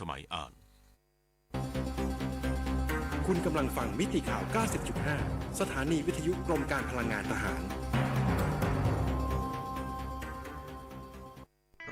สมัยอ่าน คุณกำลังฟังมิติข่าว 90.5 สถานีวิทยุกรมการพลังงานทหาร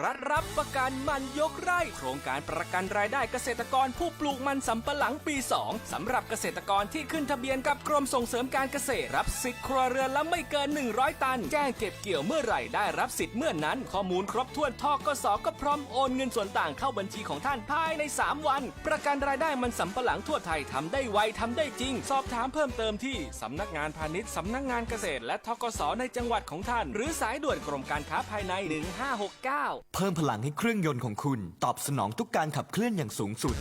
รัฐรับประกันมันยกไร่ โครงการประกันรายได้เกษตรกรผู้ปลูกมันสำปะหลังปี 2 สำหรับเกษตรกรที่ขึ้นทะเบียนกับกรมส่งเสริมการเกษตรรับสิทธิ์ครัวเรือนละไม่เกิน 100 ตัน แจ้งเก็บเกี่ยวเมื่อไหร่ได้รับสิทธิ์เมื่อนนั้น ข้อมูลครบถ้วนทกสก็พร้อมโอนเงินส่วนต่างเข้าบัญชีของท่านภายใน 3 วัน ประกันรายได้มันสำปะหลังทั่วไทยทำได้ไวทำได้จริง สอบถามเพิ่มเติมที่สำนักงานพาณิชย์สำนักงานเกษตร และทกสในจังหวัดของท่าน หรือสายด่วนกรมการค้าภายใน 1569เพิ่มพลังให้เครื่องยนต์ของคุณ ตอบสนองทุกการขับเคลื่อนอย่างสูงสุด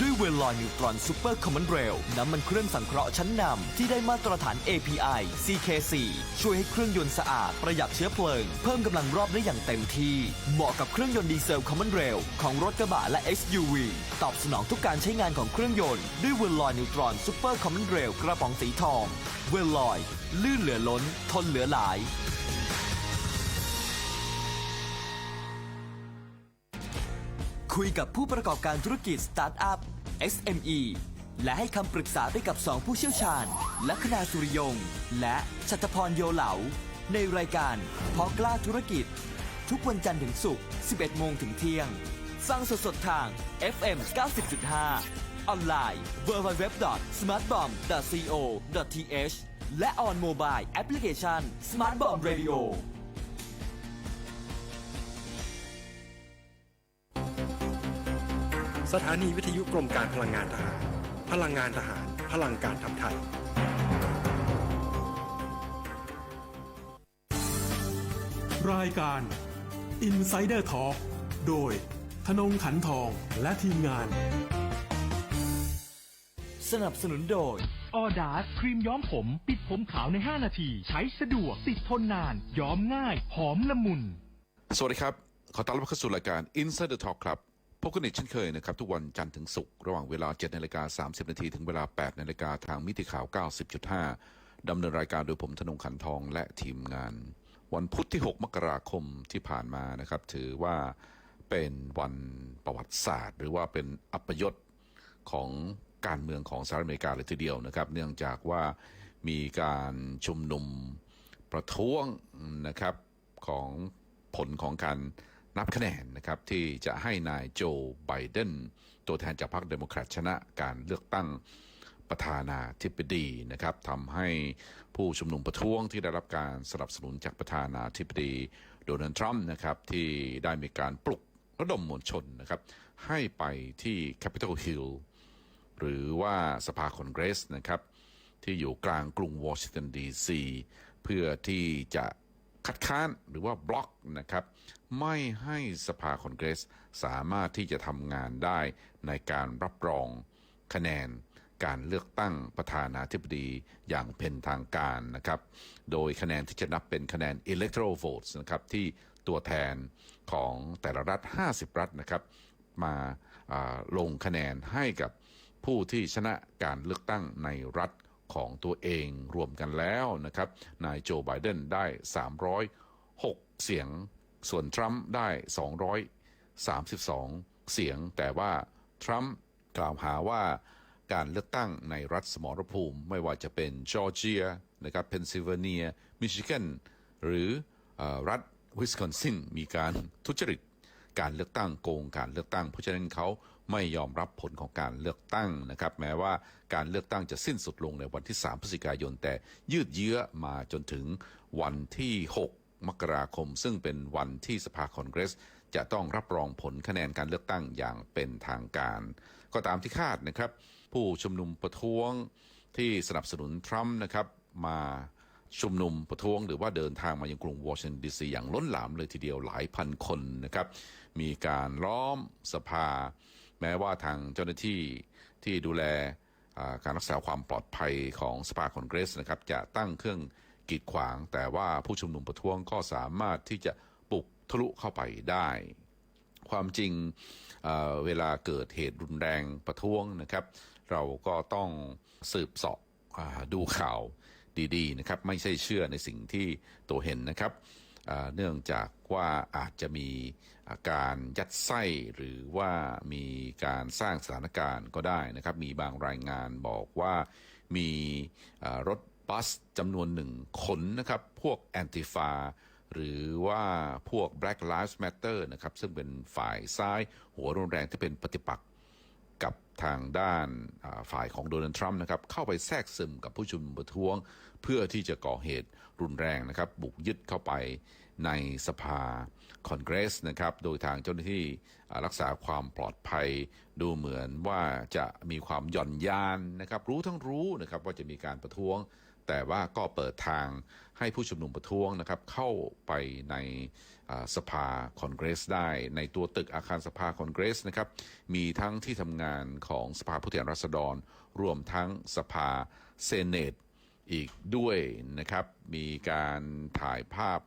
ด้วยเวลลอยนิวตรอนซูเปอร์คอมมอนเรลน้ำมันเครื่องสังเคราะห์ชั้นนำที่ได้มาตรฐาน API CK4 ช่วยให้เครื่องยนต์สะอาด ประหยัดเชื้อเพลิง เพิ่มกำลังรอบได้อย่างเต็มที่ เหมาะกับเครื่องยนต์ดีเซลคอมมอนเรลของรถกระบะและ SUV ตอบสนองทุกการใช้งานของเครื่องยนต์ด้วยเวลลอยนิวตรอนซูเปอร์คอมมอนเรลกระป๋องสีทอง เวลลอย ลื่นเหลือล้น ทนเหลือหลาย คุยกับผู้ประกอบการธุรกิจสตาร์ทอัพ SME และให้คำปรึกษาไปกับ 2 ผู้เชี่ยวชาญ ลัคนาสุริยง และชัตพรโยเหลา ในรายการพอกล้าธุรกิจ ทุกวันจันทร์ถึงศุกร์ 11 โมงถึงเที่ยง ฟังสดๆทาง FM 90.5 ออนไลน์ www.smartbomb.co.th และ on mobile application Smart Bomb Radio สถานีวิทยุกรมการพลังงานทหาร พลังงานทหาร พลังการทำไทย รายการ Insider Talk โดยธนงขันทองและทีมงาน สนับสนุนโดย ออดาสครีมย้อมผม ปิดผมขาวใน 5 นาที ใช้สะดวก ติดทนนาน ย้อมง่าย หอมละมุน สวัสดีครับ ขอต้อนรับเข้าสู่รายการ Insider Talk ครับ พบกันอีกเช่นเคยนะครับ ทุกวันจันทร์ถึงศุกร์ระหว่างเวลา 7นาฬิกา30 นาทีถึงเวลา 8นาฬิกาทางมิติข่าว 90.5 ดำเนินรายการโดยผมธนงขันทองและทีมงาน วันพุธที่ 6 มกราคมที่ผ่านมานะครับ ถือว่าเป็นวันประวัติศาสตร์ หรือว่าเป็นอัปยศของการเมืองของสหรัฐอเมริกาเลยทีเดียวนะครับ เนื่องจากว่ามีการชุมนุมประท้วงนะครับของผลของการ นับคะแนนนะครับที่จะให้นายโจไบเดนตัวแทนจากพรรคเดโมแครตชนะการเลือกตั้งประธานาธิบดีนะครับทำให้ผู้ชุมนุมประท้วงที่ได้รับการสนับสนุนจากประธานาธิบดีโดนัลด์ทรัมป์นะครับที่ได้มีการปลุกระดมมวลชนนะครับให้ไปที่ Capitol Hill หรือว่าสภาคอนเกรสนะครับที่อยู่กลางกรุงวอชิงตันดีซีเพื่อที่จะ คัดค้านหรือว่าบล็อกนะครับไม่ให้สภาคอนเกรสสามารถที่จะทำงานได้ในการรับรองคะแนนการเลือกตั้งประธานาธิบดีอย่างเป็นทางการนะครับ โดยคะแนนที่จะนับเป็นคะแนน electoral votes นะครับที่ตัวแทนของแต่ละรัฐ 50 รัฐนะครับมาาลงคะแนนให้กับผู้ที่ชนะการเลือกตั้งในรัฐ ของตัวเองรวมกันแล้วนะครับ นายโจไบเดนได้ 306 เสียง ส่วนทรัมป์ได้ 232 เสียง แต่ว่าทรัมป์กล่าวหาว่าการเลือกตั้งในรัฐสมรภูมิ ไม่ว่าจะเป็นจอร์เจียนะครับเพนซิลเวเนีย มิชิแกนหรืออรัฐวิสคอนซินมีการทุจริตการเลือกตั้งโกงการเลือกตั้ง เพราะฉะนั้นเขา ไม่ยอมรับผลของการเลือกตั้งนะครับ แม้ว่าการเลือกตั้งจะสิ้นสุดลงในวันที่ 3 พฤศจิกายน แต่ยืดเยื้อมาจนถึงวันที่ 6 มกราคม ซึ่งเป็นวันที่สภาคอนเกรส จะต้องรับรองผลคะแนนการเลือกตั้งอย่างเป็นทางการ ก็ตามที่คาดนะครับ ผู้ชุมนุมประท้วงที่สนับสนุนทรัมป์นะครับมาชุมนุมประท้วงหรือว่าเดินทางมายังกรุงวอชิงตันดีซีอย่างล้นหลามเลยทีเดียวหลายพันคนนะครับ มีการล้อมสภา แม้ว่าทางเจ้าหน้าที่ที่ดูแลการรักษาความปลอดภัยของสภาคอนเกรสนะครับจะตั้งเครื่องกีดขวาง แต่ว่าผู้ชุมนุมประท้วงก็สามารถที่จะปลุกทะลุเข้าไปได้ ความจริงเเวลาเกิดเหตุรุนแรงประท้วงนะครับ เราก็ต้องสืบสอบดูข่าวดีๆนะครับ ไม่ใช่เชื่อในสิ่งที่ตัวเห็นนะครับ เนื่องจากว่าอาจจะมีาการยัดไส้หรือว่ามีการสร้างสถานการณ์ก็ได้นะครับ มีบางรายงานบอกว่ามีรถบัสจำนวนหนึ่งขนนะครับ พวกแอนติฟาหรือว่าพวก Black Lives Matter นะครับ ซึ่งเป็นฝ่ายซ้ายหัวรุนแรงที่เป็นปฏิปักษ์ กับทางด้านฝ่ายของโดนัลด์ทรัมป์นะครับเข้าไปแทรกซึมกับผู้ชุมนุมประท้วง เพื่อที่จะก่อเหตุรุนแรงนะครับ บุกยึดเข้าไปในสภาคอนเกรสนะครับโดยทางเจ้าหน้าที่รักษาความปลอดภัยดูเหมือนว่าจะมีความหย่อนยานนะครับ รู้ทั้งรู้นะครับว่าจะมีการประท้วง แต่ว่าก็เปิดทางให้ผู้ชุมนุมประท้วงนะครับเข้าไปในสภาคอนเกรสได้ ในตัวตึกอาคารสภาคอนเกรสนะครับมีทั้งที่ทำงานของสภาผู้แทนราษฎร รวมทั้งสภาเซเนตอีกด้วยนะครับมีการถ่ายภาพ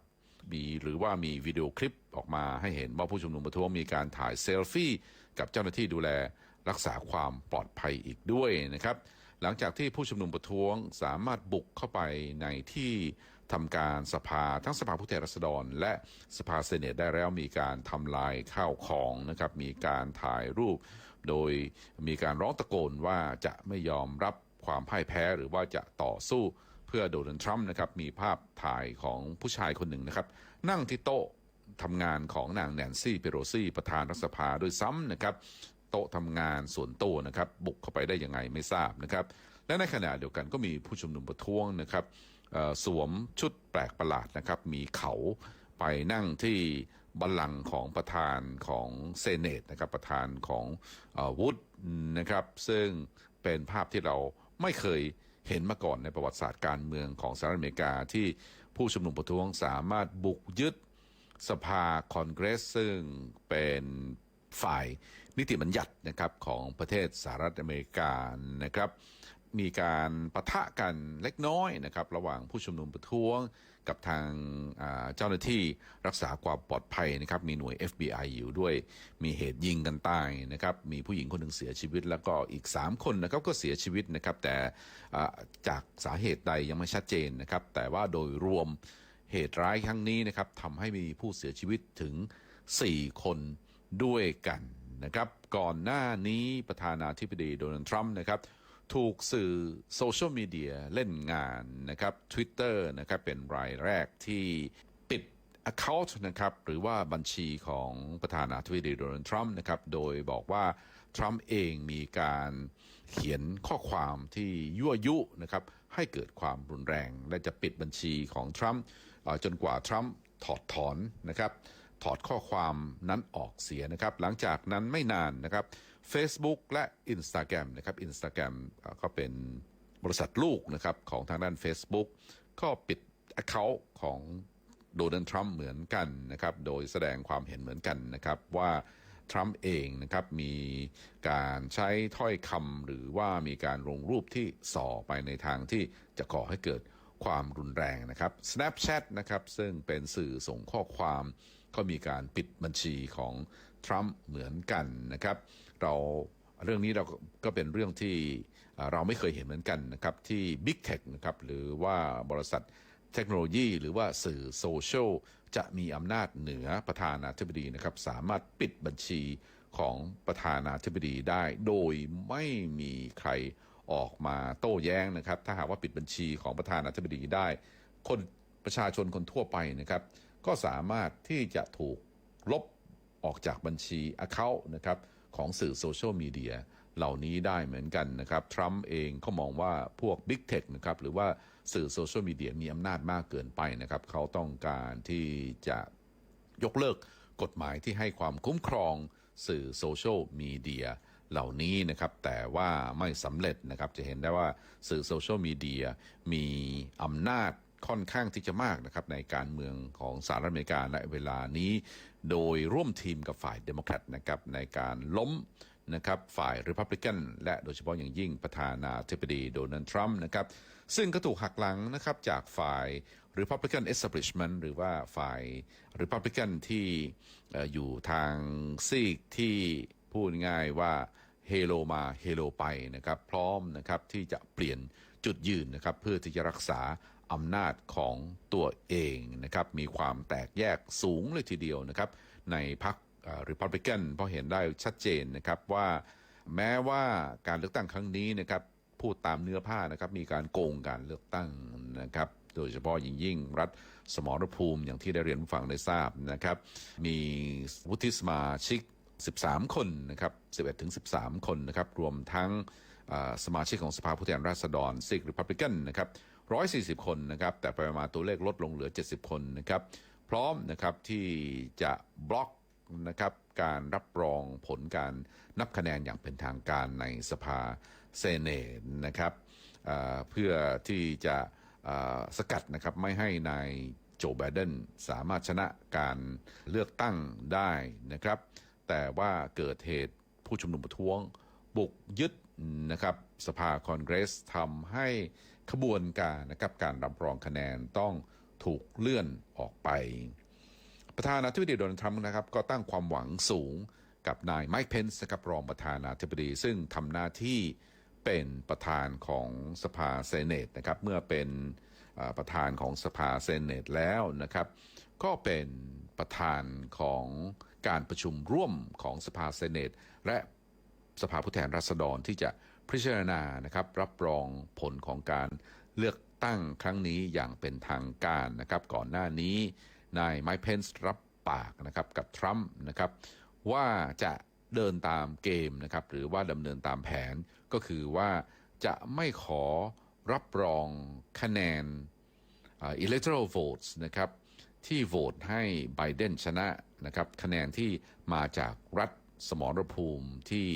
มีหรือว่ามีวิดีโอคลิปออกมาให้เห็นว่าผู้ชุมนุมประท้วงมีการถ่ายเซลฟี่กับเจ้าหน้าที่ดูแล รักษาความปลอดภัยอีกด้วยนะครับ หลังจากที่ผู้ชุมนุมประท้วงสามารถบุกเข้าไปในที่ทำการสภาทั้งสภาผู้แทนราษฎร และสภาเซเนตได้แล้วมีการทำลายข้าวของนะครับ มีการถ่ายรูป โดยมีการร้องตะโกนว่าจะไม่ยอมรับความพ่ายแพ้หรือว่าจะต่อสู้เพื่อโดนัลด์ทรัมป์นะครับมีภาพถ่ายของผู้ชายคนหนึ่งนะครับ นั่งที่โต๊ะทำงานของนางแนนซี่เปโรซี่ประธานรัฐสภาด้วยซ้ำนะครับ ต๊ะทำงานส่วนตัวนะครับ บุกเข้าไปได้ยังไงไม่ทราบนะครับ และในขณะเดียวกันก็มีผู้ชุมนุมประท้วงนะครับสวมชุดแปลกประหลาดนะครับ มีเขาไปนั่งที่บัลลังก์ของประธานของเซเนตนะครับประธานของวูดนะครับ ซึ่งเป็นภาพที่เราไม่เคยเห็นมาก่อนในประวัติศาสตร์การเมืองของสหรัฐอเมริกาที่ผู้ชุมนุมประท้วงสามารถบุกยึดสภาคอนเกรสซึ่งเป็น ฝ่ายนิติบัญญัตินะครับของประเทศสหรัฐอเมริกานะครับ มีการปะทะกันเล็กน้อยนะครับ ระหว่างผู้ชุมนุมประท้วงกับทางเจ้าหน้าที่รักษาความปลอดภัยนะครับ มีหน่วย FBI อยู่ด้วย มีเหตุยิงกันตายนะครับ มีผู้หญิงคนหนึ่งเสียชีวิต แล้วก็อีก 3 คนนะครับก็เสียชีวิตนะครับ แต่จากสาเหตุใดยังไม่ชัดเจนนะครับ แต่ว่าโดยรวมเหตุร้ายครั้งนี้นะครับทำให้มีผู้เสียชีวิตถึง 4 คน ด้วยกันนะครับ ก่อนหน้านี้ประธานาธิบดีโดนัลด์ทรัมป์นะครับ ถูกสื่อโซเชียลมีเดียเล่นงานนะครับ Twitter นะครับเป็นรายแรกที่ปิด Account นะครับหรือว่าบัญชีของประธานาธิบดีโดนัลด์ทรัมป์นะครับโดยบอกว่า ทรัมป์เองมีการเขียนข้อความที่ยั่วยุนะครับให้เกิดความรุนแรง และจะปิดบัญชีของทรัมป์จนกว่าทรัมป์ถอดถอนนะครับ ถอดข้อความนั้นออกเสียนะครับ หลังจากนั้นไม่นานนะครับ Facebook และ Instagram นะครับ Instagram ก็เป็นบริษัทลูกนะครับของทางด้าน Facebook ก็ปิด Account ของโดนัลด์ทรัมป์เหมือนกันนะครับ โดยแสดงความเห็นเหมือนกันนะครับว่าทรัมป์เองนะครับมีการใช้ถ้อยคำหรือว่ามีการลงรูปที่ส่อไปในทางที่จะก่อให้เกิดความรุนแรงนะครับ Snapchat นะครับซึ่งเป็นสื่อส่งข้อความ ก็มีการปิดบัญชีของทรัมป์เหมือนกันนะครับ เราเรื่องนี้เราก็เป็นเรื่องที่เราไม่เคยเห็นเหมือนกันนะครับที่ Big Tech นะครับหรือว่าบริษัทเทคโนโลยีหรือว่าสื่อโซเชียลจะมีอำนาจเหนือประธานาธิบดีนะครับ สามารถปิดบัญชีของประธานาธิบดีได้ โดยไม่มีใครออกมาโต้แย้งนะครับ ถ้าหากว่าปิดบัญชีของประธานาธิบดีได้ คนประชาชนคนทั่วไปนะครับ ก็สามารถที่จะถูกลบออกจากบัญชี Account นะครับของสื่อโซเชียลมีเดียเหล่านี้ได้เหมือนกันนะครับ ทรัมป์เองเขามองว่าพวก Big Tech นะครับหรือว่าสื่อโซเชียลมีเดียมีอำนาจมากเกินไปนะครับ เขาต้องการที่จะยกเลิกกฎหมายที่ให้ความคุ้มครองสื่อโซเชียลมีเดียเหล่านี้นะครับ แต่ว่าไม่สำเร็จนะครับ จะเห็นได้ว่าสื่อโซเชียลมีเดียมีอำนาจ ค่อนข้างที่จะมากนะครับในการเมืองของสหรัฐอเมริกาในเวลานี้ โดยร่วมทีมกับฝ่ายเดโมแครตนะครับในการล้มนะครับฝ่ายริพับลิกันและโดยเฉพาะอย่างยิ่งประธานาธิบดีโดนัลด์ทรัมป์นะครับซึ่งก็ถูกหักหลังนะครับจากฝ่าย Republican Establishment หรือว่าฝ่าย Republican ที่อยู่ทางซีกที่พูดง่ายว่าเฮโลมาเฮโลไปนะครับพร้อมนะครับที่จะเปลี่ยนจุดยืนนะครับเพื่อที่จะรักษา อำนาจของตัวเองนะครับมีความแตกแยกสูงเลยทีเดียวนะครับในพรรคริพับลิกันเพราะเห็นได้ชัดเจนนะครับว่าแม้ว่าการเลือกตั้งครั้งนี้นะครับพูดตามเนื้อผ้านะครับมีการโกงการเลือกตั้งนะครับโดยเฉพาะยิ่งยิ่งรัฐสมรภูมิอย่างที่ได้เรียนผู้ฟังได้ทราบนะครับมีวุฒิสมาชิก 13 คนนะครับ11ถึง13 คนนะครับรวมทั้งสมาชิกของสภาผู้แทนราษฎรซิกริพับลิกันนะครับ 140 คนนะครับ แต่ไปมาตัวเลขลดลงเหลือ 70 คนนะครับ พร้อมนะครับที่จะบล็อกนะครับการรับรองผลการนับคะแนนอย่างเป็นทางการในสภาเซเนตนะครับเพื่อที่จะสกัดนะครับไม่ให้นายโจไบเดนสามารถชนะการเลือกตั้งได้นะครับ แต่ว่าเกิดเหตุผู้ชุมนุมประท้วง บุกยึดนะครับสภาคอนเกรสทำให้ ขบวนการนะครับการรับรองคะแนนต้องถูกเลื่อนออกไป ประธานาธิบดีโดนัลด์ทรัมป์นะครับก็ตั้งความหวังสูงกับนายไมค์เพนส์นะครับรองประธานาธิบดีซึ่งทำหน้าที่เป็นประธานของสภาเซเนตนะครับเมื่อเป็นประธานของสภาเซเนตแล้วนะครับก็เป็นประธานของการประชุมร่วมของสภาเซเนต และสภาผู้แทนราษฎรที่จะ พิจารณานะครับรับรองผลของการเลือกตั้งครั้งนี้อย่างเป็นทางการนะครับ ก่อนหน้านี้นายไมค์เพนส์รับปากนะครับกับทรัมป์นะครับว่าจะเดินตามเกมนะครับหรือว่าดำเนินตามแผนก็คือว่าจะไม่ขอรับรองคะแนนอ่า electoral votes นะครับที่โหวตให้ไบเดนชนะนะครับคะแนนที่มาจากรัฐสมรภูมิที่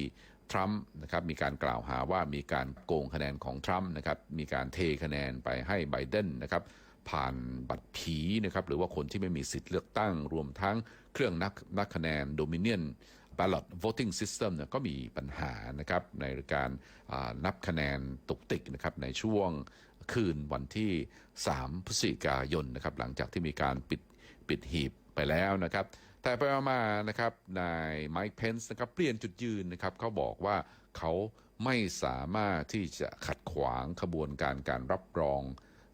ทรัมป์นะครับมีการกล่าวหาว่ามีการโกงคะแนนของทรัมป์นะครับมีการเทคะแนนไปให้ไบเดนนะครับผ่านบัตรผีนะครับหรือว่าคนที่ไม่มีสิทธิ์เลือกตั้ง รวมทั้งเครื่องนับนับคะแนน Dominion ballot voting system เนี่ยก็มีปัญหานะครับในการนับคะแนนตุกติกนะครับในช่วงคืนวันที่ 3 พฤศจิกายนนะครับหลังจากที่มีการปิดปิดหีบไปแล้วนะครับ แต่ไปมานะครับนายไมค์เพนส์นะครับเปลี่ยนจุดยืนนะครับเขาบอกว่าเขาไม่สามารถที่จะขัดขวางขบวนการการรับรอง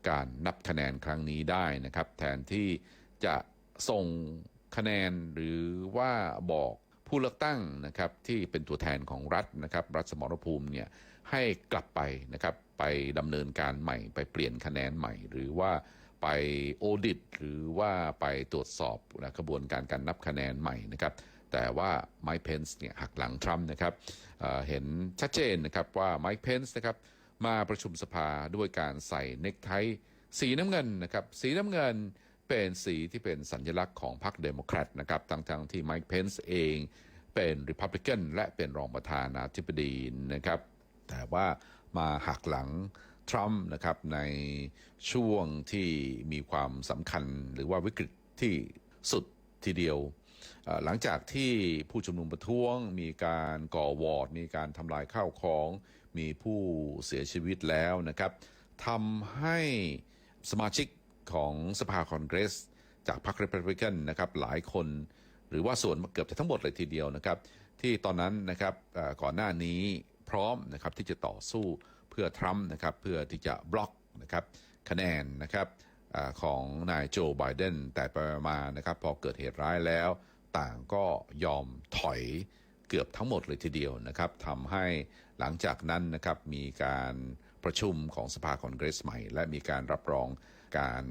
การนับคะแนนครั้งนี้ได้นะครับแทนที่จะส่งคะแนนหรือว่าบอกผู้เลือกตั้งนะครับที่เป็นตัวแทนของรัฐนะครับรัฐสมรภูมิเนี่ยให้กลับไปนะครับไปดำเนินการใหม่ไปเปลี่ยนคะแนนใหม่ หรือว่า ไปโอดิตหรือว่าไปตรวจสอบนะกระบวนการการนับคะแนนใหม่นะครับแต่ว่าไมค์เพนส์เนี่ยหักหลังทรัมป์นะครับเเห็นชัดเจนนะครับว่าไมค์เพนส์นะครับมาประชุมสภาด้วยการใส่เนคไทสีน้ำเงินนะครับสีน้ำเงินเป็นสีที่เป็นสัญลักษณ์ของพรรคเดโมแครตนะครับทั้งๆที่ไมค์เพนส์เองเป็นริพับลิกันและเป็นรองประธานาธิบดีนะครับแต่ว่ามาหักหลัง ทรัมป์นะครับในช่วงที่มีความสำคัญหรือว่าวิกฤตที่สุดทีเดียว หลังจากที่ผู้ชุมนุมประท้วง มีการก่อวอร์ด มีการทำลายข้าวของ มีผู้เสียชีวิตแล้วนะครับทำให้สมาชิกของสภาคอนเกรส จากพรรค Republican นะครับหลายคน หรือว่าส่วนเกือบจะทั้งหมดเลยทีเดียวนะครับ ที่ตอนนั้นนะครับก่อนหน้านี้พร้อมนะครับที่จะต่อสู้ พื่อทรัมป์นะครับเพื่อที่จะบล็อกนะครับคะแนนนะครับอของนายโจไบเดนแต่ไปมานะครับพอเกิดเหตุร้ายแล้ว ต่างก็ยอมถอยเกือบทั้งหมดเลยทีเดียวนะครับทำให้หลังจากนั้นนะครับมีการประชุมของสภาคอนเกรสใหม่ และมีการรับรองการ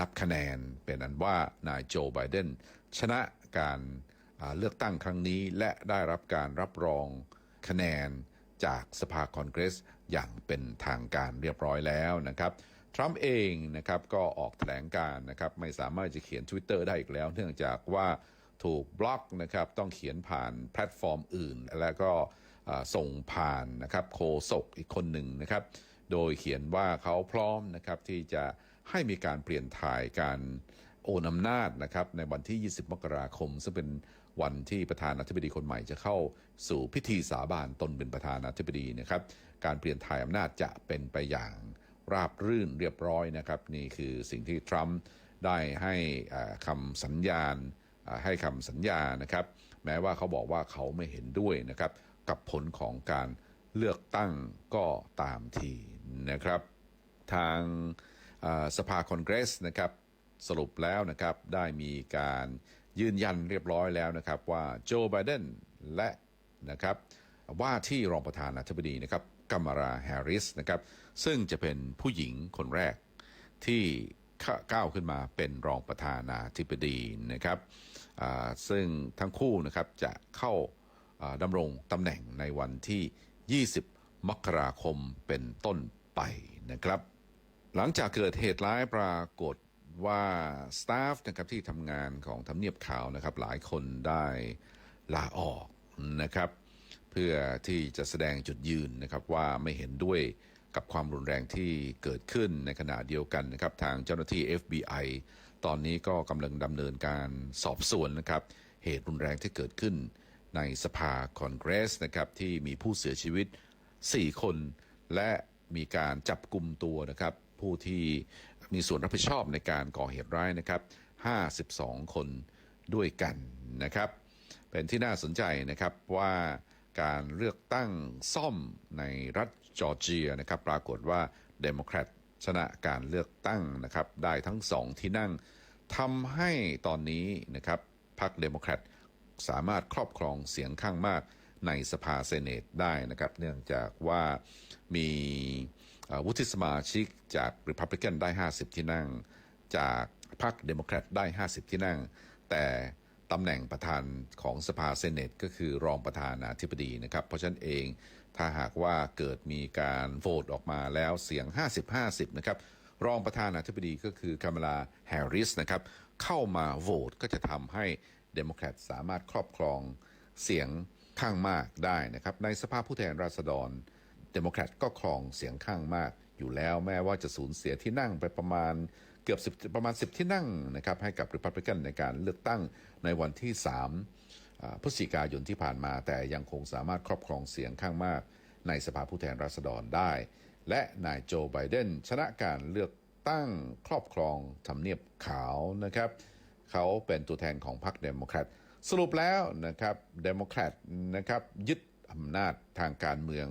นับคะแนนเป็นอันว่านายโจไบเดนชนะการเลือกตั้งครั้งนี้และได้รับการรับรองคะแนนจากสภาคอนเกรส อย่างเป็นทางการเรียบร้อยแล้วนะครับทรัมป์เองนะครับก็ออกแถลงการนะครับไม่สามารถจะเขียน Twitter ได้อีกแล้ว เนื่องจากว่าถูกบล็อกนะครับต้องเขียนผ่านแพลตฟอร์มอื่น แล้วก็ส่งผ่านนะครับโคศกอีกคนหนึ่งนะครับ โดยเขียนว่าเขาพร้อมนะครับที่จะให้มีการเปลี่ยนถ่ายการโอนอำนาจนะครับในวันที่ 20 มกราคม ซึ่งเป็นวันที่ประธานาธิบดีคนใหม่จะเข้า สู่พิธีสาบานตนเป็นประธานาธิบดีนะครับ การเปลี่ยนถ่ายอำนาจจะเป็นไปอย่างราบรื่นเรียบร้อยนะครับ นี่คือสิ่งที่ทรัมป์ได้ให้คำสัญญาณให้คำสัญญานะครับ แม้ว่าเขาบอกว่าเขาไม่เห็นด้วยนะครับ กับผลของการเลือกตั้งก็ตามทีนะครับ ทางสภาคอนเกรสนะครับสรุปแล้วนะครับได้มีการยืนยันเรียบร้อยแล้วนะครับว่าโจไบเดนและ นะครับว่าที่รองประธานาธิบดีนะครับกัมราแฮร์ริสนะครับซึ่งจะเป็นผู้หญิงคนแรกที่ก้าวขึ้นมาเป็นรองประธานาธิบดีนะครับซึ่งทั้งคู่นะครับจะเข้าอ่าดำรงตำแหน่งในวันที่ 20 มกราคมเป็นต้นไปนะครับ หลังจากเกิดเหตุร้ายปรากฏว่าสตาฟนะครับที่ทำงานของทำเนียบขาวนะครับหลายคนได้ลาออก นะครับ เพื่อที่จะแสดงจุดยืนนะครับว่าไม่เห็นด้วยกับความรุนแรงที่เกิดขึ้นในขณะเดียวกันนะครับ ทางเจ้าหน้าที่ FBI ตอนนี้ก็กำลังดำเนินการสอบสวนนะครับ เหตุรุนแรงที่เกิดขึ้นในสภาคอนเกรสนะครับที่มีผู้เสียชีวิต 4 คน และมีการจับกลุ่มตัวนะครับ ผู้ที่มีส่วนรับผิดชอบในการก่อเหตุร้ายนะครับ 52 คนด้วยกันนะครับ เป็นที่น่าสนใจนะครับว่าการเลือกตั้งซ่อมในรัฐจอร์เจียนะครับปรากฏว่าเดโมแครตชนะการเลือกตั้งนะครับได้ทั้งสองที่นั่งทำให้ตอนนี้นะครับพรรคเดโมแครตสามารถครอบครองเสียงข้างมากในสภาเซเนตได้นะครับ เนื่องจากว่ามีวุฒิสมาชิกจาก Republican ได้ 50 ที่นั่ง จากพรรคเดโมแครตได้ 50 ที่นั่ง แต่ ตำแหน่งประธานของสภาเซเนตก็คือรองประธานาธิบดีนะครับ เพราะฉะนั้นเองถ้าหากว่าเกิดมีการโหวตออกมาแล้วเสียง 50-50 นะครับ รองประธานาธิบดีก็คือคามาลาแฮร์ริสนะครับ เข้ามาโหวตก็จะทำให้เดโมแครตสามารถครอบครองเสียงข้างมากได้นะครับ ในสภาผู้แทนราษฎรเดโมแครตก็ครองเสียงข้างมากอยู่แล้วแม้ว่าจะสูญเสียที่นั่งไปประมาณ เกือบ 10 ประมาณ 10 ที่นั่งนะครับให้กับริพับลิกันในการเลือกตั้งในวันที่ 3 พฤศจิกายนที่ผ่านมา แต่ยังคงสามารถครอบครองเสียงข้างมาก ในสภาผู้แทนราษฎรได้ และนายโจไบเดนชนะการเลือกตั้งครอบครองทำเนียบขาวนะครับเขาเป็นตัวแทนของพรรคเดโมแครตสรุปแล้วนะครับเดโมแครตนะครับยึดอำนาจทางการเมือง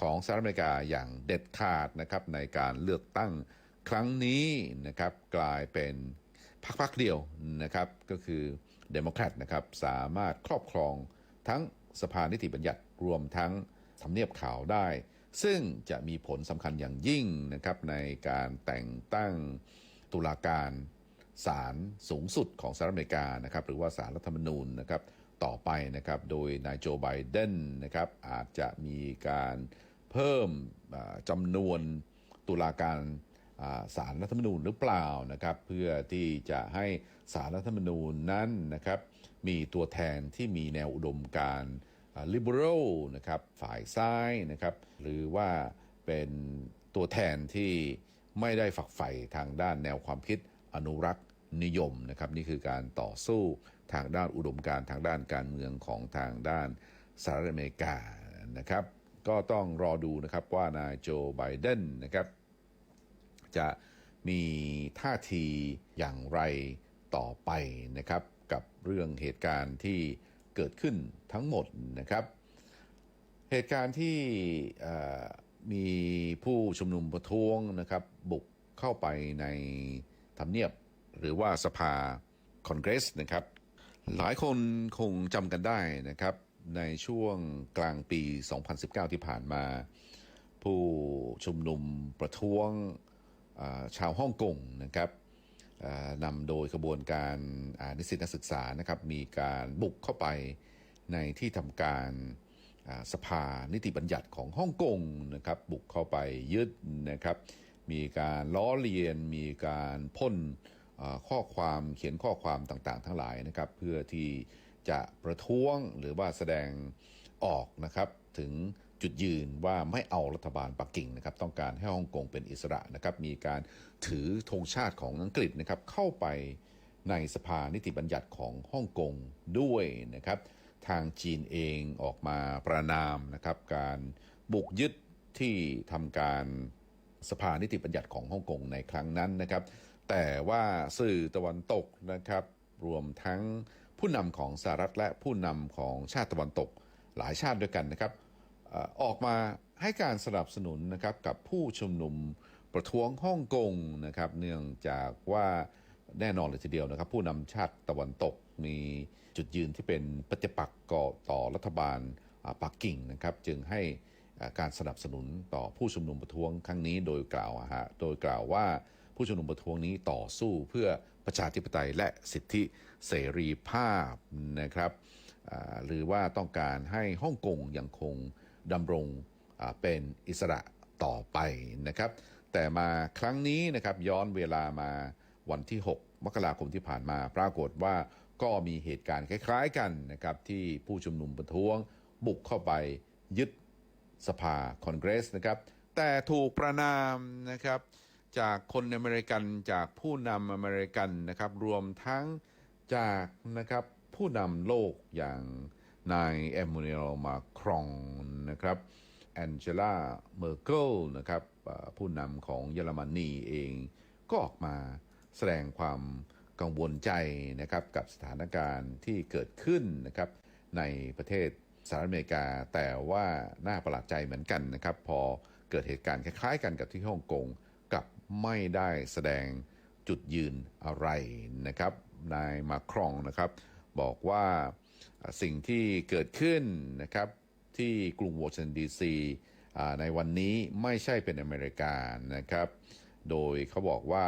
ของสหรัฐอเมริกาอย่างเด็ดขาดนะครับในการเลือกตั้ง ครั้งนี้นะครับกลายเป็นพรรคพรรคเดียวนะครับก็คือเดโมแครตนะครับสามารถครอบครองทั้งสภานิติบัญญัติรวมทั้งทำเนียบขาวได้ ซึ่งจะมีผลสำคัญอย่างยิ่งนะครับในการแต่งตั้งตุลาการศาลสูงสุดของสหรัฐอเมริกานะครับหรือว่าศาลรัฐธรรมนูญนะครับต่อไปนะครับโดยนายโจไบเดนนะครับอาจจะมีการเพิ่มจำนวนตุลาการ อ่าศาลรัฐธรรมนูญหรือเปล่านะครับ เพื่อที่จะให้ศาลรัฐธรรมนูญนั้นนะครับ มีตัวแทนที่มีแนวอุดมการณ์ลิเบอรัลนะครับฝ่ายซ้ายนะครับ หรือว่าเป็นตัวแทนที่ไม่ได้ฝักใฝ่ทางด้านแนวความคิดอนุรักษ์นิยมนะครับ นี่คือการต่อสู้ทางด้านอุดมการทางด้านการเมืองของทางด้านสหรัฐอเมริกานะครับ ก็ต้องรอดูนะครับว่านายโจไบเดนนะครับ จะมีท่าทีอย่างไรต่อไปนะครับกับเรื่องเหตุการณ์ที่เกิดขึ้นทั้งหมดนะครับ เหตุการณ์ที่มีผู้ชุมนุมประท้วงนะครับบุกเข้าไปในทำเนียบหรือว่าสภาคอนเกรสนะครับ หลายคนคงจำกันได้นะครับในช่วงกลางปี 2019 ที่ผ่านมา ผู้ชุมนุมประท้วง ชาวฮ่องกงนะครับนำโดยขบวนการนิสิตนักศึกษานะครับมีการบุกเข้าไปในที่ทำการสภานิติบัญญัติของฮ่องกงนะครับบุกเข้าไปยึดนะครับ มีการล้อเลียน มีการพ่นข้อความเขียนข้อความต่างๆ ทั้งหลายนะครับ เพื่อที่จะประท้วงหรือว่าแสดงออกนะครับถึง จุดยืนว่าไม่เอารัฐบาลปักกิ่งนะครับต้องการให้ฮ่องกงเป็นอิสระนะครับมีการถือธงชาติของอังกฤษนะครับเข้าไปในสภานิติบัญญัติของฮ่องกงด้วยนะครับ ทางจีนเองออกมาประนามนะครับการบุกยึดที่ทำการสภานิติบัญญัติของฮ่องกงในครั้งนั้นนะครับ แต่ว่าสื่อตะวันตกนะครับรวมทั้งผู้นำของสหรัฐและผู้นำของชาติตะวันตกหลายชาติด้วยกันนะครับ ออกมาให้การสนับสนุนนะครับกับผู้ชุมนุมประท้วงฮ่องกงนะครับ เนื่องจากว่าแน่นอนเลยทีเดียวนะครับ ผู้นำชาติตะวันตกมีจุดยืนที่เป็นปฏิปักษ์ก่อต่อรัฐบาลปักกิ่งนะครับ จึงให้การสนับสนุนต่อผู้ชุมนุมประท้วงครั้งนี้โดยกล่าวฮะโดยกล่าวว่าผู้ชุมนุมประท้วงนี้ต่อสู้เพื่อประชาธิปไตยและสิทธิเสรีภาพนะครับหรือว่าต้องการให้ฮ่องกงยังคง ดำรงเป็นอิสระต่อไปนะครับ แต่มาครั้งนี้นะครับย้อนเวลามาวันที่ 6 มกราคมที่ผ่านมา ปรากฏว่าก็มีเหตุการณ์คล้ายๆกันนะครับ ที่ผู้ชุมนุมประท้วง บุกเข้าไปยึดสภาคอนเกรสนะครับ แต่ถูกประนามนะครับจากคนอเมริกันจากผู้นำอเมริกันนะครับ รวมทั้งจากนะครับผู้นำโลกอย่าง นายเอม a น u ลมาครองนะครับแองเจลาเมอร์เคิลนะครับผู้นำของเยอรมนีเองก็ออกมาแสดงความกังวลใจนะครับกับสถานการณ์ที่เกิดขึ้นนะครับในประเทศสหรัฐอเมริกา แต่ว่าน่าประหลาดใจเหมือนกันนะครับ พอเกิดเหตุการณ์คล้ายๆกันกับที่ฮ่องกงกับไม่ได้แสดงจุดยืนอะไรนะครับนายมาครองนะครับ บอกว่า สิ่งที่เกิดขึ้นนะครับที่กรุงวอชิงตันดีซีในวันนี้ไม่ใช่เป็นอเมริกานะครับ โดยเขาบอกว่า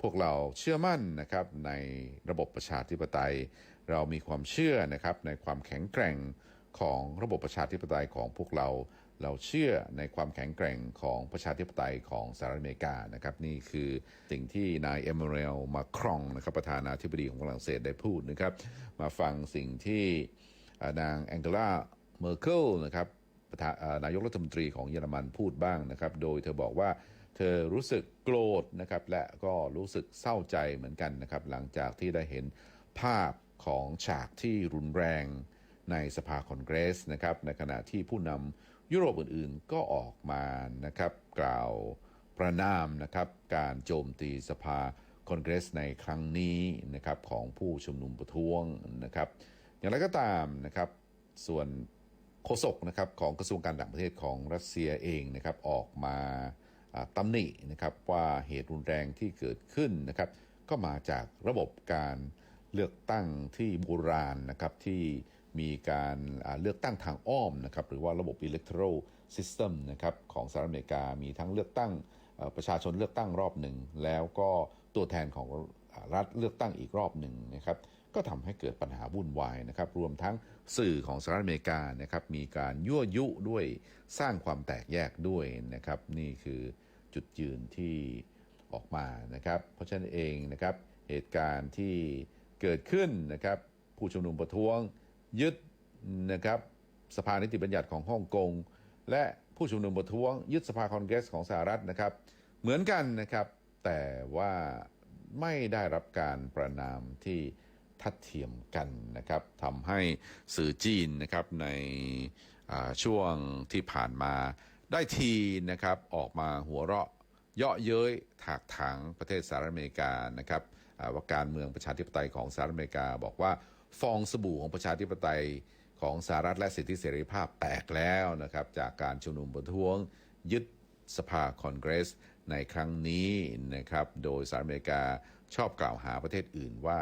พวกเราเชื่อมั่นนะครับในระบบประชาธิปไตย เรามีความเชื่อนะครับในความแข็งแกร่งของระบบประชาธิปไตยของพวกเรา เราเชื่อในความแข็งแกร่งของประชาธิปไตยของสหรัฐอเมริกานะครับนี่คือสิ่งที่นายเอมเรลมาครองนะครับประธานาธิบดีของฝรั่งเศสได้พูดนะครับ มาฟังสิ่งที่นางแองเกลาเมอร์เคิลนะครับนายกรัฐมนตรีของเยอรมันพูดบ้างนะครับ โดยเธอบอกว่าเธอรู้สึกโกรธนะครับและก็รู้สึกเศร้าใจเหมือนกันนะครับ หลังจากที่ได้เห็นภาพของฉากที่รุนแรงในสภาคอนเกรสนะครับในขณะที่ผู้นำ ยุโรปอื่นๆก็ออกมานะครับกล่าวประนามนะครับการโจมตีสภาคอนเกรสในครั้งนี้นะครับของผู้ชุมนุมประท้วงนะครับ อย่างไรก็ตามนะครับส่วนโฆษกนะครับของกระทรวงการต่างประเทศของรัสเซียเองนะครับออกมาตำหนินะครับว่าเหตุรุนแรงที่เกิดขึ้นนะครับ ก็มาจากระบบการเลือกตั้งที่โบราณนะครับที่ มีการเลือกตั้งทางอ้อมนะครับหรือว่าระบบ electoral system นะครับของสหรัฐอเมริกามีทั้งเลือกตั้งประชาชนเลือกตั้งรอบหนึ่ง แล้วก็ตัวแทนของรัฐเลือกตั้งอีกรอบหนึ่งนะครับก็ทำให้เกิดปัญหาวุ่นวายนะครับ รวมทั้งสื่อของสหรัฐอเมริกานะครับมีการยั่วยุด้วยสร้างความแตกแยกด้วยนะครับ นี่คือจุดยืนที่ออกมานะครับ เพราะฉะนั้นเองนะครับเหตุการณ์ที่เกิดขึ้นนะครับ ผู้ชุมนุมประท้วง ยึดนะครับสภานิติบัญญัติของฮ่องกง และผู้ชุมนุมประท้วง ยึดสภาคอนเกรสของสหรัฐนะครับ เหมือนกันนะครับ แต่ว่าไม่ได้รับการประนามที่ทัดเทียมกันนะครับทำให้สื่อจีนนะครับในช่วงที่ผ่านมาได้ทีนะครับออกมาหัวเราะเยาะเย้ยถากถางประเทศสหรัฐอเมริกานะครับว่าการเมืองประชาธิปไตยของสหรัฐอเมริกาบอกว่า ฟองสบู่ของประชาธิปไตยของสหรัฐและสิทธิเสรีภาพแตกแล้วนะครับ จากการชุมนุมประท้วงยึดสภาคอนเกรสในครั้งนี้นะครับ โดยสหรัฐอเมริกาชอบกล่าวหาประเทศอื่นว่า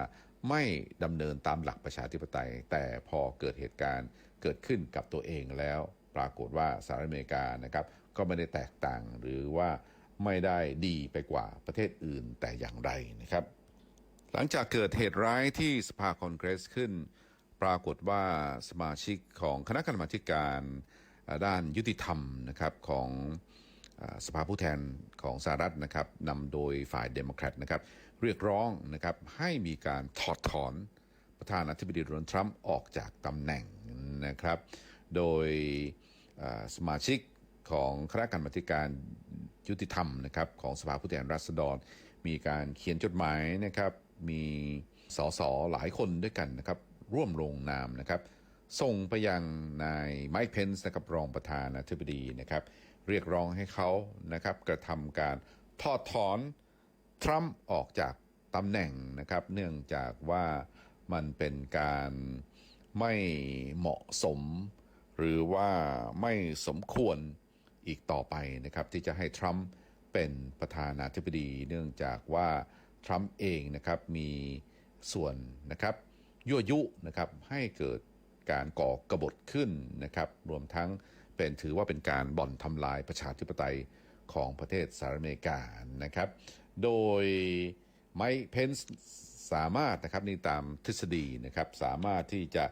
ไม่ดำเนินตามหลักประชาธิปไตย แต่พอเกิดเหตุการณ์เกิดขึ้นกับตัวเองแล้ว ปรากฏว่าสหรัฐอเมริกานะครับก็ไม่ได้แตกต่างหรือว่าไม่ได้ดีไปกว่าประเทศอื่นแต่อย่างไรนะครับ หลังจากเกิดเหตุร้ายที่สภาคอนเกรสขึ้น ปรากฏว่าสมาชิกของคณะกรรมาธิการด้านยุติธรรมนะครับของสภาผู้แทนของสหรัฐนะครับนำโดยฝ่ายเดโมแครตนะครับเรียกร้องนะครับให้มีการถอดถอนประธานาธิบดีโดนัลด์ทรัมป์ออกจากตำแหน่งนะครับ โดยสมาชิกของคณะกรรมาธิการยุติธรรมนะครับของสภาผู้แทนราษฎร มีการเขียนจดหมายนะครับ มีสสหลายคนด้วยกันนะครับร่วมลงนามนะครับ ส่งไปยังนายไมค์เพนส์นะครับรองประธานาธิบดีนะครับ เรียกร้องให้เขานะครับกระทำการทอดถอนทรัมป์ออกจากตำแหน่งนะครับ เนื่องจากว่ามันเป็นการไม่เหมาะสม หรือว่าไม่สมควรอีกต่อไปนะครับ ที่จะให้ทรัมป์เป็นประธานาธิบดี เนื่องจากว่า ทรัมป์เองนะครับมีส่วนนะครับยั่วยุนะครับให้เกิดการก่อกบฏขึ้นนะครับรวมทั้งเป็นถือว่าเป็นการบ่อนทำลายประชาธิปไตยของประเทศสหรัฐอเมริกานะครับ โดยไมค์เพนส์สามารถนะครับนี่ตามทฤษฎีนะครับสามารถที่จะ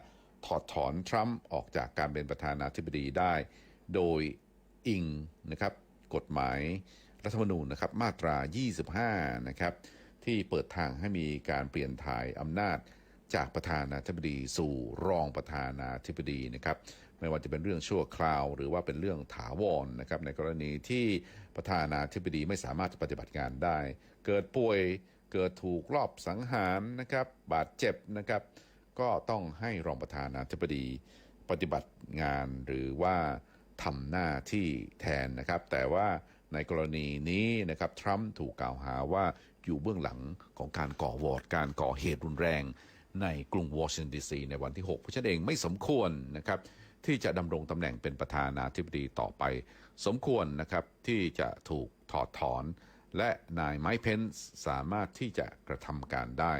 ถอดถอนทรัมป์ออกจากการเป็นประธานาธิบดีได้ โดยอิงนะครับกฎหมายรัฐธรรมนูญนะครับมาตรา 25 นะครับ ที่เปิดทางให้มีการเปลี่ยนถ่ายอำนาจจากประธานาธิบดีสู่รองประธานาธิบดีนะครับไม่ว่าจะเป็นเรื่องชั่วคราว หรือว่าเป็นเรื่องถาวรนะครับในกรณีที่ประธานาธิบดีไม่สามารถจะปฏิบัติงานได้ เกิดป่วยเกิดถูกลอบสังหารนะครับบาดเจ็บนะครับ ก็ต้องให้รองประธานาธิบดีปฏิบัติงานหรือว่าทำหน้าที่แทนนะครับ แต่ว่าในกรณีนี้นะครับทรัมป์ถูกกล่าวหาว่า อยู่เบื้องหลังของการก่อวอร์ดการก่อเหตุรุนแรง ในกรุงวอชิงตันดีซีในวันที่ 6 เพราะฉะนั้นเองไม่สมควรนะครับที่จะดำรงตำแหน่งเป็นประธานาธิบดีต่อไป สมควรนะครับที่จะถูกถอดถอน และนายไมค์เพนส์สามารถที่จะกระทำการได้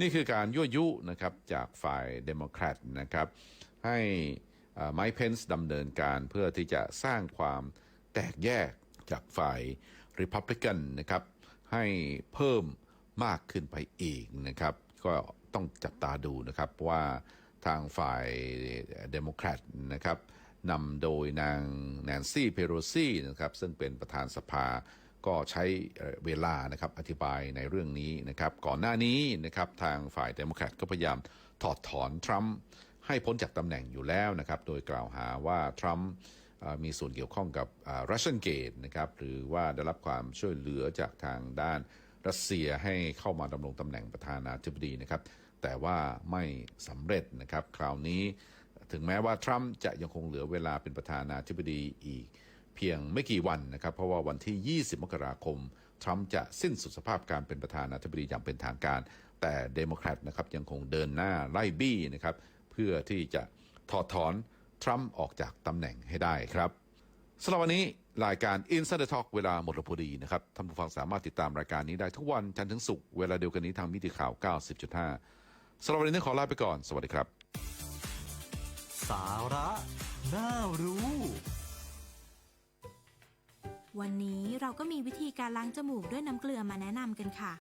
นี่คือการยั่วยุนะครับจากฝ่ายเดโมแครตนะครับให้ไมค์เพนส์ดำเนินการเพื่อที่จะสร้างความแตกแยกจากฝ่ายริพับลิกันนะครับ ให้เพิ่มมากขึ้นไปอีกนะครับ ก็ต้องจับตาดูนะครับว่าทางฝ่ายเดโมแครตนะครับนำโดยนางแนนซี่เพโรซีนะครับซึ่งเป็นประธานสภาก็ใช้เวลานะครับอธิบายในเรื่องนี้นะครับก่อนหน้านี้นะครับทางฝ่ายเดโมแครตก็พยายามถอดถอนทรัมป์ให้พ้นจากตำแหน่งอยู่แล้วนะครับ โดยกล่าวหาว่าทรัมป์ มีส่วนเกี่ยวข้องกับรัสเซียนเกตนะครับหรือว่าได้รับความช่วยเหลือจากทางด้านรัสเซียให้เข้ามาดำรงตำแหน่งประธานาธิบดีนะครับ แต่ว่าไม่สำเร็จนะครับ คราวนี้ถึงแม้ว่าทรัมป์จะยังคงเหลือเวลาเป็นประธานาธิบดีอีกเพียงไม่กี่วันนะครับ เพราะว่าวันที่ 20 มกราคม ทรัมป์จะสิ้นสุดสภาพการเป็นประธานาธิบดีอย่างเป็นทางการ แต่เดโมแครตนะครับยังคงเดินหน้าไล่บี้นะครับ เพื่อที่จะถอดถอน ทรัมป์ออกจากตำแหน่งให้ได้ครับสำหรับวันนี้รายการ Insider Talk เวลาหมดลงพอดีนะครับท่านผู้ฟังสามารถติดตามรายการนี้ได้ทุกวันจันทร์ถึงศุกร์เวลาเดียวกันนี้ทางมิติข่าว 90.5สำหรับวันนี้ขอลาไปก่อน สวัสดีครับ สาระน่ารู้ วันนี้เราก็มีวิธีการล้างจมูกด้วยน้ำเกลือมาแนะนำกันค่ะ